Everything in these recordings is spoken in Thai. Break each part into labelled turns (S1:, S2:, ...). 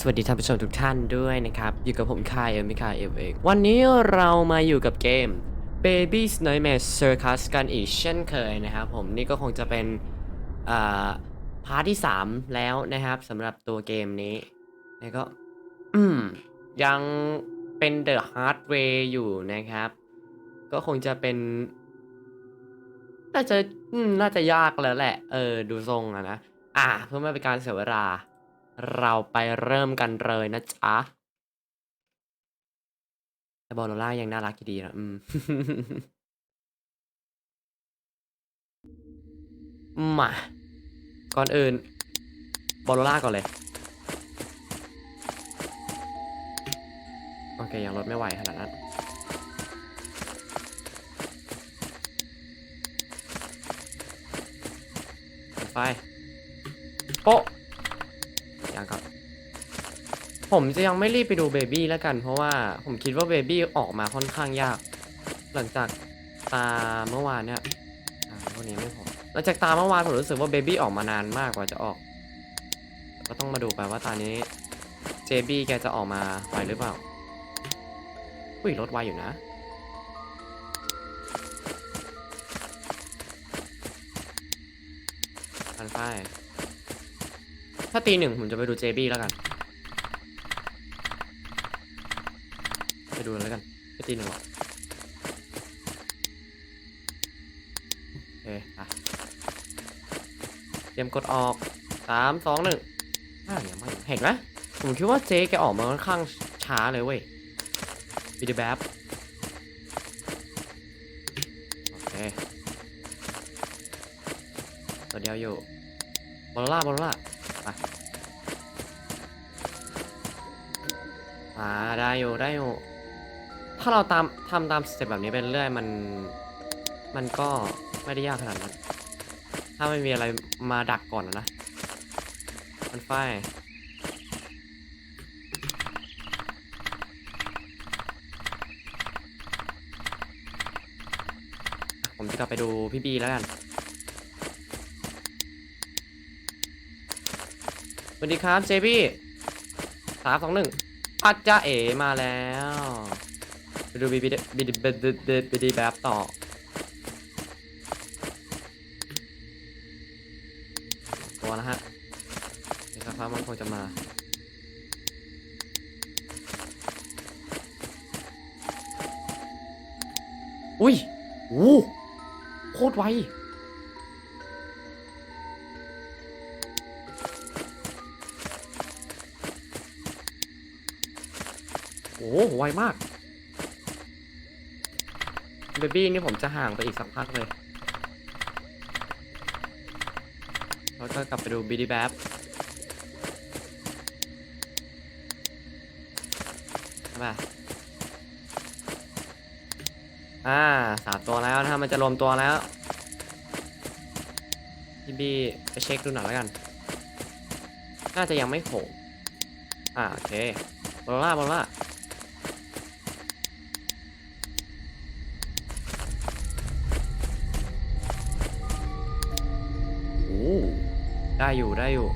S1: สวัสดีท่านผู้ชมทุกท่านด้วยนะครับ อยู่กับผมคายเอลมิคายเอลเองวันนี้เรามาอยู่กับเกม Baby's Nightmare Circus กันอีกเช่นเคยนะครับผมนี่ก็คงจะเป็นพาร์ทที่ 3 แล้วนะครับสำหรับตัวเกมนี้แล้วก็ยังเป็น The Hard Way อยู่นะครับ ก็คงจะเป็น น่าจะน่าจะยากแล้วแหละ เออ ดูทรงอะนะ อะเพื่อไม่เป็นการเสียเวลา เราไปเริ่มกันเลยนะจ๊ะแต่บอลโลล่ายังน่ารักอยู่ดีนะอืม มา ก่อนอื่น บอลโลล่าก่อนเลย โอเค ยังลดไม่ไหวขนาดนั้นเปิดไฟโป๊ะ ผมจะยังไม่รีบไปดูเบบี้แล้วกัน เพราะว่าผมคิดว่าเบบี้ออกมาค่อนข้างยาก หลังจากตาเมื่อวานเนี่ยอ่าวกนี้ไม่พอหลังจากตาเมื่อวานผมรู้สึกว่าเบบี้ออกมานานมากกว่าจะออก ก็ต้องมาดูไปว่าตานี้เจบี้แกจะออกมาไหวหรือเปล่าอุ้ยรถไวอยู่นะพันฝ้ายถ้าตีหนึ่งผมจะไปดูเจบี้แล้วกัน ไป ดูแล้วกันไปตีหนึ่งหรอกโอเคอะเตรียมกดออกสามสองหนึ่งอ่ายังไม่เห็นไหมผมคิดว่าเจ๊แกออกมาค่อนข้างช้าเลยเว้ยวิดีแบบโอเคตัวเดียวอยู่บอลล่าบอลล่าไปอ่าได้อยู่ได้อยู่ ถ้าเราตามทำตามสเต็ปแบบนี้ไปเรื่อยมัน มันก็ไม่ได้ยากขนาดนั้น ถ้าไม่มีอะไรมาดักก่อนนะ มันไฟผมจะกลับไปดูพี่บีแล้วกัน สวัสดีครับเจพี่สามสองหนึ่งอาจจะเอมาแล้ว ดูบีบีบีบีบีบีบีบีบีแบบต่อตัวนะฮะเดี๋ยวสักพักมันคงจะมาอุ้ยโอ้โคตรไวโอ้ไวมาก เบบี้นี่ผมจะห่างไปอีกสักพักเลยแล้วก็กลับไปดูบีดีแบบใช่ป่ะอ่าสามตัวแล้วนะฮะมันจะรวมตัวแล้วพี่บีไปเช็คดูหน่อยแล้วกัน น่าจะยังไม่โผล่อ่าโอเคบอลล่าบอลล่า โอ้ได้อยู่ได้อยู่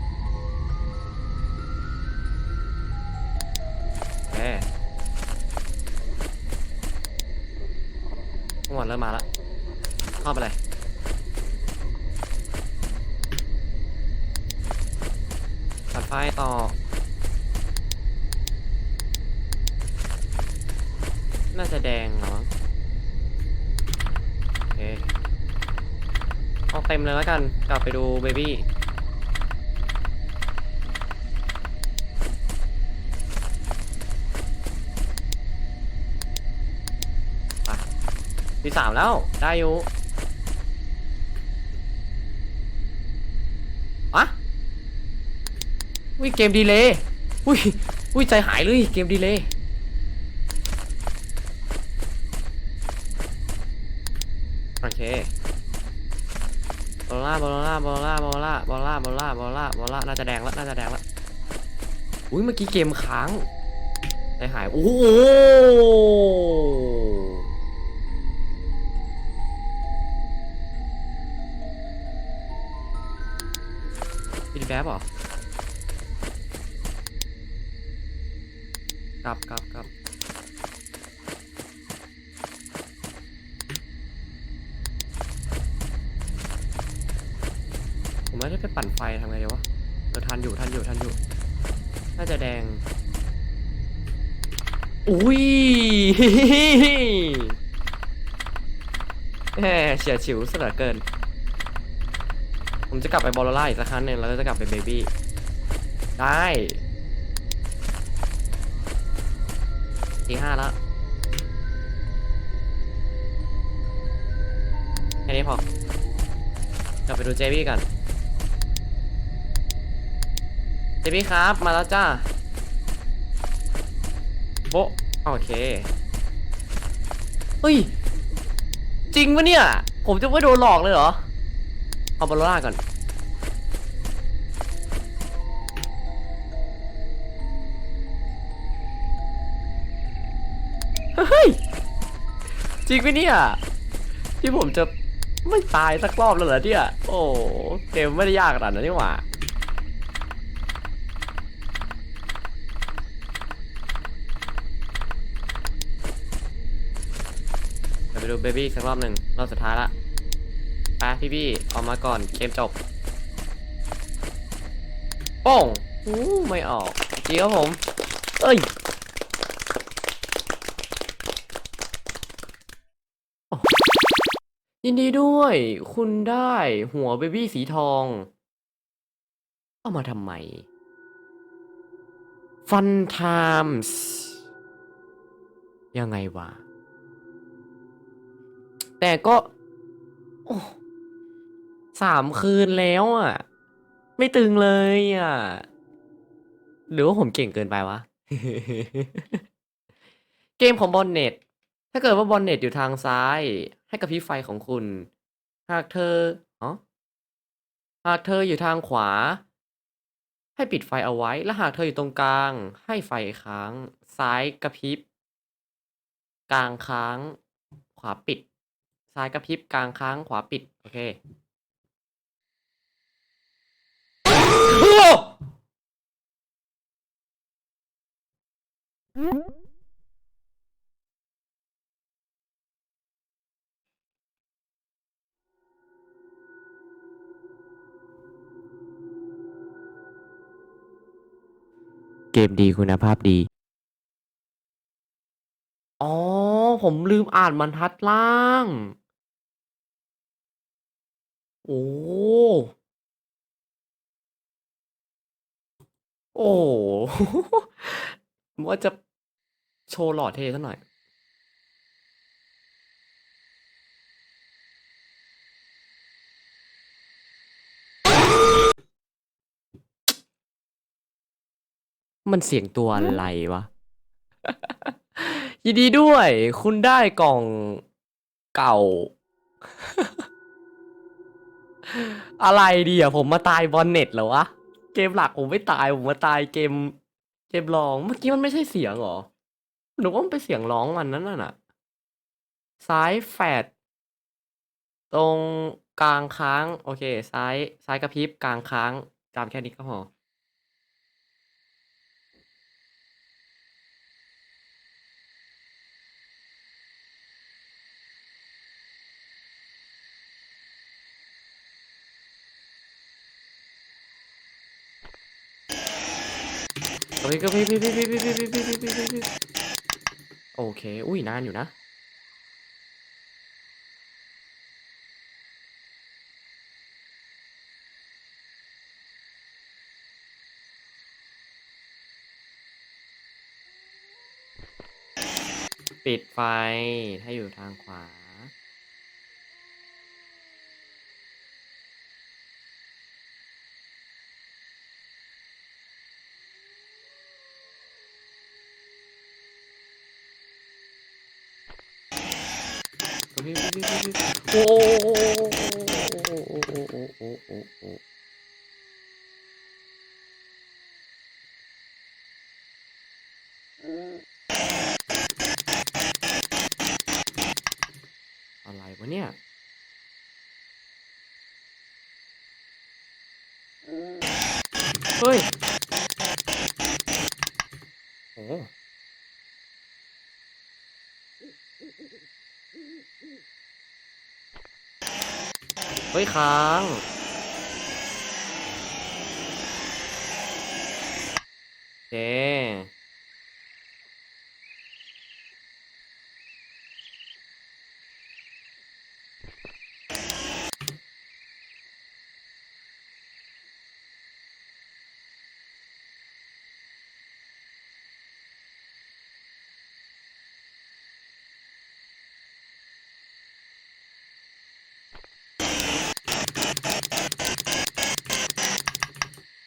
S1: โอเคทั้งหมดเริ่มมาแล้วเข้าไปเลยตัดไฟต่อ น่าจะแดงเหรอ เต็มเลยแล้วกัน กลับไปดูเบบี้ที่สามแล้ว ได้อยู่อะอุ้ยเกมดีเลยอุ้ยอุ้ยใจหายเลยเกมดีเลยโอเค บอลล่าบอลล่าบอลล่าบอลล่าบอลล่าบอลล่าบอลล่าบอลล่าน่าจะแดงแล้วน่าจะแดงแล้วอุ้ยเมื่อกี้เกมค้างใจหายโอ้โหพี่แป๊บเหรอกลับกลับกลับผมไม่ได้ไปปั่นไฟทำไงเดี๋ยววะเออ ทันอยู่ทันอยู่ทันอยู่ น่าจะแดง อุ้ยแหมเฉียดฉิวซะเหลือเกิน ผมจะกลับไปบอลล่าอีกสักครั้งหนึ่งแล้วก็จะกลับไปเบบี้ ได้ทีห้าแล้วแค่นี้พอ กลับไปดูเจบี้กัน เจบี้ครับ มาแล้วจ้าโบโอเคเฮ้ย จริงปะเนี่ย ผมจะไม่โดนหลอกเลยเหรอ เอาบอลล่าก่อน เฮ้ย จริงปะเนี่ย ที่ผมจะไม่ตายสักรอบแล้วเหรอเนี่ย โอ้ เกมไม่ได้ยากขนาดนั้นนี่หว่า เดี๋ยว ไปดูเบบี้สักรอบหนึ่งรอบสุดท้ายละไปพี่พี่ออกมาก่อนเกมจบโป้งอู้ไม่ออกจีครับผมเอ้ยยินดีด้วย คุณได้หัวเบบี้สีทอง เอามาทำไม Fun Times ยังไงวะ แต่ก็โอ้สามคืนแล้วอะ ไม่ตึงเลยอะ หรือว่าผมเก่งเกินไปวะ เกมของบอลเน็ต ถ้าเกิดว่าบอลเน็ตอยู่ทางซ้าย ให้กระพริบไฟของคุณ หากเธออ๋อหากเธออยู่ทางขวา ให้ปิดไฟเอาไว้ และหากเธออยู่ตรงกลาง ให้ไฟค้าง ซ้ายกระพริบ กลางค้าง ขวาปิด ซ้ายกระพริบกลางค้างขวาปิด โอเคเกมดีคุณภาพดี อ๋อ ผมลืมอ่านบรรทัดล่าง โอ้ โอ้ผมว่าจะโชว์หล่อเท่ซะหน่อย มันเสียงตัวอะไรวะ ยินดีด้วย คุณได้กล่องเก่า อะไรดีอะผมมาตายบอลเน็ตเหรอวะ เกมหลักผมไม่ตายผมมาตายเกม เกมร้อง เมื่อกี้มันไม่ใช่เสียงเหรอ หนูว่ามันเป็นเสียงร้องมันนั่นน่ะ ซ้ายแฟดตรงกลางค้าง โอเค ซ้ายซ้ายกระพริบกลางค้างจำแค่นี้ก็พอ โอเคก็พี่พี่พี่พี่พี่พี่พี่พี่พี่พี่โอเค อุ้ยนานอยู่นะ ปิดไฟถ้าอยู่ทางขวา อะไรวะเนี่ยเฮ้ยโอ้ เฮ้ยค้าง โอเค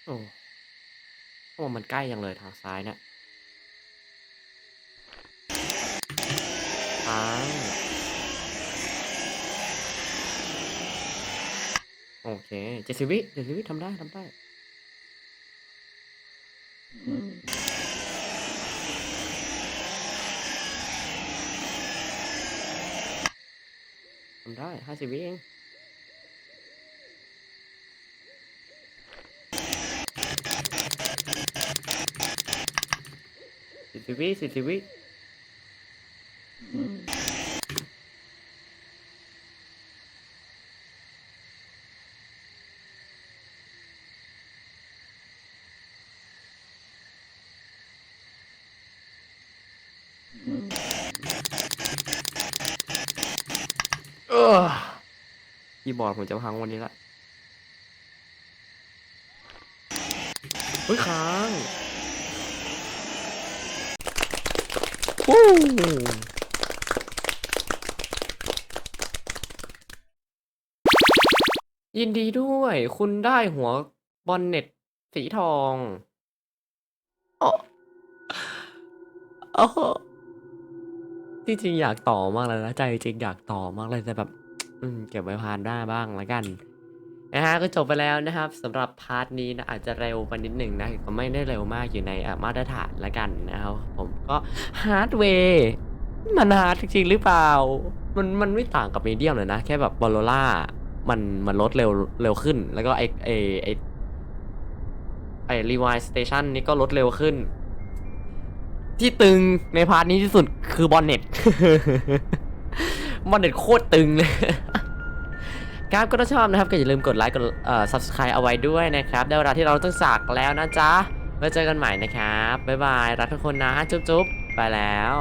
S1: โอ้โอ้มันใกล้ยังเลยทางซ้ายเนี่ยทางโอเคเจสิวิเจสิวิทำได้ทำได้ทำได้ห้าสิบวิเอง สิบสิบวิสิบสิบวิเออคีย์บอร์ดผมจะพังวันนี้ละเฮ้ยค้าง วู้ยินดีด้วย คุณได้หัวบอลเน็ตสีทองอ๋ออ๋อจริงๆอยากต่อมากเลยนะใจจริงอยากต่อมากเลยแต่แบบ อืม เก็บไว้พานหน้าบ้างละกัน นะฮะก็จบไปแล้วนะครับสำหรับพาร์ทนี้นะอาจจะเร็วไปนิดหนึ่งนะก็ไม่ได้เร็วมากอยู่ในมาตรฐานละกันนะครับผมก็ฮาร์ดเวย์มันฮาร์ดจริงหรือเปล่า มันมันไม่ต่างกับมีเดียมเลยนะ แค่แบบบอลโลล่ามันมันลดเร็วเร็วขึ้น แล้วก็ไอไอไอไอรีวายสเตชันนี่ก็ลดเร็วขึ้น ที่ตึงในพาร์ทนี้ที่สุดคือบอลเน็ตบอลเน็ตโคตรตึงเลย ครับก็ถ้าชอบนะครับก็อย่าลืมกดไลค์กดเอ่อ subscribe เอาไว้ด้วยนะครับได้เวลาที่เราต้องสักแล้วนะจ๊ะไว้เจอกันใหม่นะครับบ๊ายบายรักทุกคนนะจุ๊บๆไปแล้ว